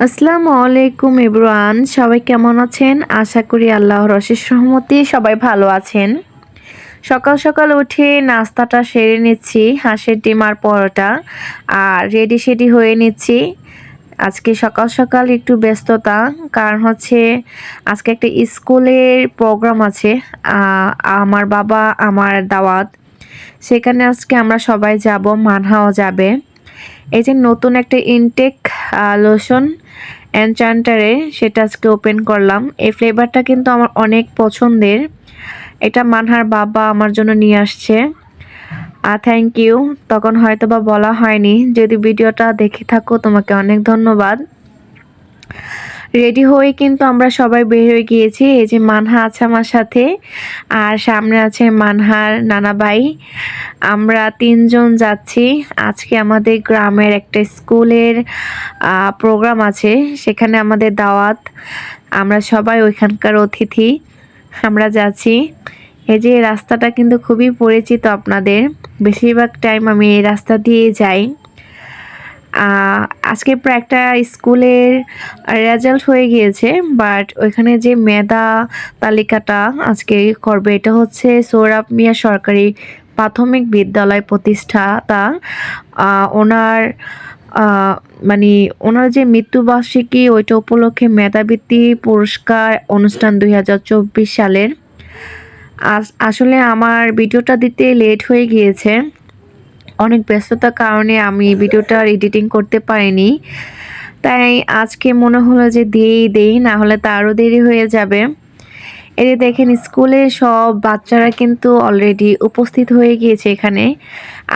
আসসালামু আলাইকুম ইবরান, সবাই কেমন আছেন? আশা করি আল্লাহর অশেষ সহমতি সবাই ভালো আছেন। সকাল সকাল উঠে নাস্তাটা সেরে নিচ্ছি, হাঁসের ডিম আর পরোটা, আর রেডি সেডি হয়ে নিচ্ছি। আজকে সকাল সকাল একটু ব্যস্ততা, কারণ হচ্ছে আজকে একটা স্কুলের প্রোগ্রাম আছে আমার বাবা, আমার দাওয়াত। সেখানে আজকে আমরা সবাই যাব, মানহাও যাবে। এই যে নতুন একটা ইনটেক লোশন এনচান্টারে সেটা আজকে ওপেন করলাম। এই ফ্লেভারটা কিন্তু আমার অনেক পছন্দের। এটা মানহার বাবা আমার জন্য নিয়ে আসছে। আর থ্যাংক ইউ তখন হয়তো বা বলা হয়নি। যদি ভিডিওটা দেখে থাকো, তোমাকে অনেক ধন্যবাদ। রেডি হয়ে কিন্তু আমরা সবাই বের হয়ে গিয়েছি। এই যে মানহা আছে আমার সাথে, আর সামনে আছে মানহার নানা ভাই আমরা তিনজন যাচ্ছি। আজকে আমাদের গ্রামের একটা স্কুলের প্রোগ্রাম আছে। সেখানে আমাদের দাওয়াত। আমরা সবাই ওইখানকার অতিথি। আমরা যাচ্ছি। এই যে রাস্তাটা কিন্তু খুবই পরিচিত আপনাদের। বেশিরভাগ টাইম আমি এই রাস্তা দিয়ে যাই। আজকে প্রায় একটা স্কুলের রেজাল্ট হয়ে গিয়েছে বাট ওইখানে যে মেধা তালিকাটা আজকে করবে, এটা হচ্ছে সৌরভ মিয়া সরকারি প্রাথমিক বিদ্যালয় প্রতিষ্ঠাতা। ওনার মানে ওনার যে মৃত্যুবার্ষিকী, ওইটা উপলক্ষে মেধাবৃত্তি পুরস্কার অনুষ্ঠান দুই হাজার চব্বিশ সালের। আসলে আমার ভিডিওটা দিতে লেট হয়ে গিয়েছে। অনেক ব্যস্ততার কারণে আমি ভিডিওটার এডিটিং করতে পারিনি। তাই আজকে মনে হলো যে দিয়েই দেই, না হলে তা আরও দেরি হয়ে যাবে। যে দেখেন, স্কুলে সব বাচ্চারা কিন্তু অলরেডি উপস্থিত হয়ে গিয়েছে এখানে।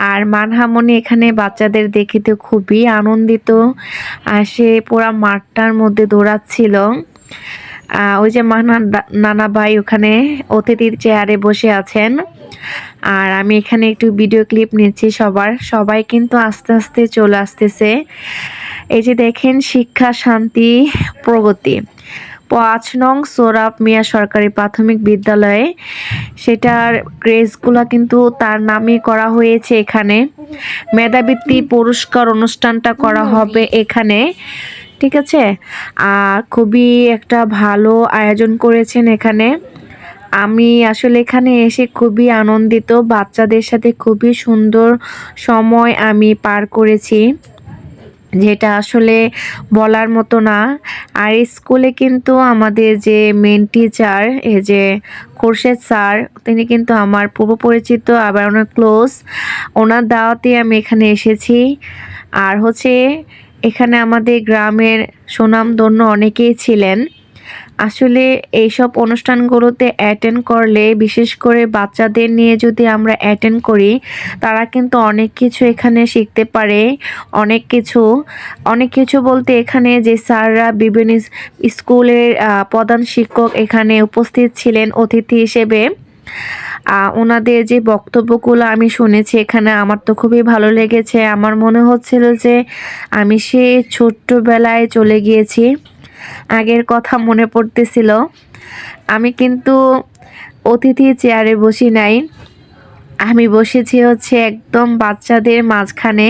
আর মানহামনি এখানে বাচ্চাদের দেখে তো খুবই আনন্দিত। আর সে পুরা মাঠটার মধ্যে দৌড়াচ্ছিল। ওই যে মানা নানা ভাই ওখানে অতিথির চেয়ারে বসে আছেন। আর আমি এখানে একটু ভিডিও ক্লিপ নিচ্ছি সবার। সবাই কিন্তু আস্তে আস্তে চলে আসতেছে। এই যে দেখেন, শিক্ষা, শান্তি, প্রগতি। পাঁচ নং সোরাব মিয়া সরকারি প্রাথমিক বিদ্যালয়ে সেটার গ্রেসগুলো কিন্তু তার নামে করা হয়েছে এখানে। মেধাবৃত্তি পুরস্কার অনুষ্ঠানটা করা হবে এখানে। ঠিক আছে? আর খুবই একটা ভালো আয়োজন করেছেন এখানে। আমি আসলে এখানে এসে খুবই আনন্দিত। বাচ্চাদের সাথে খুবই সুন্দর সময় আমি পার করেছি, যেটা আসলে বলার মতো না। আর স্কুলে কিন্তু আমাদের যে মেন টিচার এই যে খোরশেদ স্যার, তিনি কিন্তু আমার পূর্ব পরিচিত আবার অনেক ক্লোজ ওনার দাওয়াতে আমি এখানে এসেছি। আর হচ্ছে এখানে আমাদের গ্রামের সুনামধন্য অনেকেই ছিলেন। আসলে এইসব অনুষ্ঠানগুলোতে অ্যাটেন্ড করলে, বিশেষ করে বাচ্চাদের নিয়ে যদি আমরা অ্যাটেন্ড করি, তারা কিন্তু অনেক কিছু এখানে শিখতে পারে। অনেক কিছু অনেক কিছু বলতে এখানে যে স্যাররা বিভিন্ন স্কুলের প্রধান শিক্ষক এখানে উপস্থিত ছিলেন, অতিথি হিসেবে। ওনাদের যে বক্তব্যগুলো আমি শুনেছি এখানে আমার তো খুবই ভালো লেগেছে। আমার মনে হচ্ছিল যে আমি সে ছোট্টবেলায় চলে গিয়েছি। আগের কথা মনে পড়তেছিল। আমি কিন্তু অতিথি চেয়ারে বসি নাই। আমি বসেছি হচ্ছে একদম বাচ্চাদের মাঝখানে।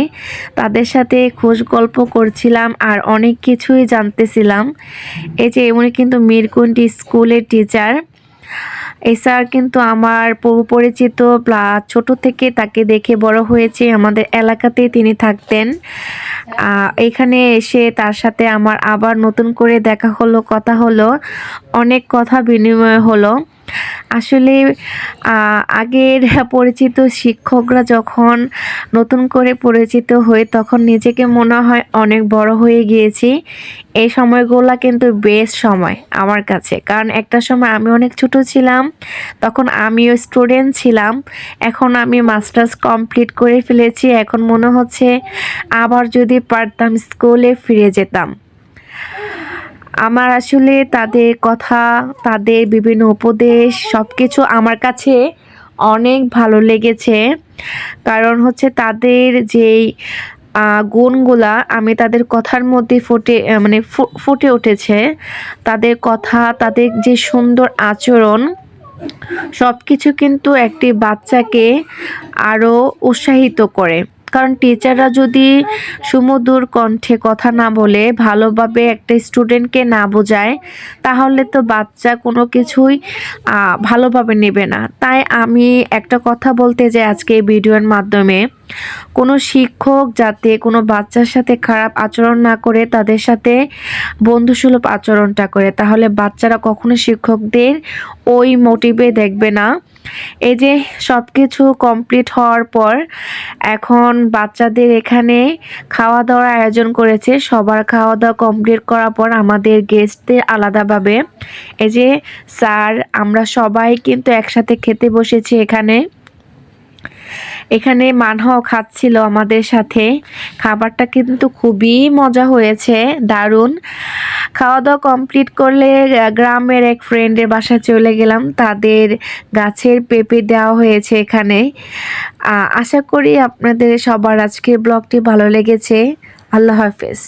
তাদের সাথে খোঁজ গল্প করছিলাম আর অনেক কিছুই জানতেছিলাম। এই যে উনি কিন্তু মিরকুন্ডি স্কুলের টিচার এই স্যার কিন্তু আমার পরিচিত প্লাস ছোট থেকে তাকে দেখে বড় হয়েছে। আমাদের এলাকাতে তিনি থাকতেন। এখানে এসে তার সাথে আমার আবার নতুন করে দেখা হলো, কথা হলো। অনেক কথা বিনিময় হলো। আসলে আগের পরিচিত শিক্ষকরা যখন নতুন করে পরিচিত হয়ে তখন নিজেকে মনে হয় অনেক বড় হয়ে গিয়েছি। এই সময়গুলো কিন্তু বেস্ট সময় আমার কাছে। কারণ একটা সময় আমি অনেক ছোট ছিলাম, তখন আমিও স্টুডেন্ট ছিলাম। এখন আমি মাস্টার্স কমপ্লিট করে ফেলেছি। এখন মনে হচ্ছে আবার যদি পারতাম স্কুলে ফিরে যেতাম। আমার আসলে তাদের কথা, তাদের বিভিন্ন উপদেশ সব কিছু আমার কাছে অনেক ভালো লেগেছে। কারণ হচ্ছে তাদের যেই গুণগুলা আমি তাদের কথার মধ্যে ফুটে মানে ফুটে উঠেছে। তাদের কথা, তাদের যে সুন্দর আচরণ সব কিছু কিন্তু একটি বাচ্চাকে আরও উৎসাহিত করে। কারণ টিচাররা যদি সুমধুর কণ্ঠে কথা না বলে, ভালোভাবে একটা স্টুডেন্টকে না বোঝায়, তাহলে তো বাচ্চা কোনো কিছুই ভালোভাবে নেবে না। তাই আমি একটা কথা বলতে চাই আজকে এই ভিডিওর মাধ্যমে। কোনো শিক্ষক যাতে কোনো বাচ্চার সাথে খারাপ আচরণ না করে, তাদের সাথে বন্ধুসুলভ আচরণটা করে, তাহলে বাচ্চারা কখনো শিক্ষকদের ওই মোটিভে দেখবে না। এই যে সব কিছু কমপ্লিট হওয়ার পর এখন বাচ্চাদের এখানে খাওয়া দাওয়ার আয়োজন করেছে। সবার খাওয়া দাওয়া কমপ্লিট করার পর আমাদের গেস্টদের আলাদাভাবে। এই যে স্যার আমরা সবাই কিন্তু একসাথে খেতে বসেছি এখানে। এখানে মানহাও খাচ্ছিল আমাদের সাথে। খাবারটা কিন্তু খুবই মজা হয়েছে, দারুণ। খাওয়া দাওয়া কমপ্লিট করলে গ্রামের এক ফ্রেন্ডের বাসায় চলে গেলাম। তাদের গাছের পেঁপে দেওয়া হয়েছে এখানে। আশা করি আপনাদের সবার আজকের ব্লগটি ভালো লেগেছে। আল্লাহ হাফেজ।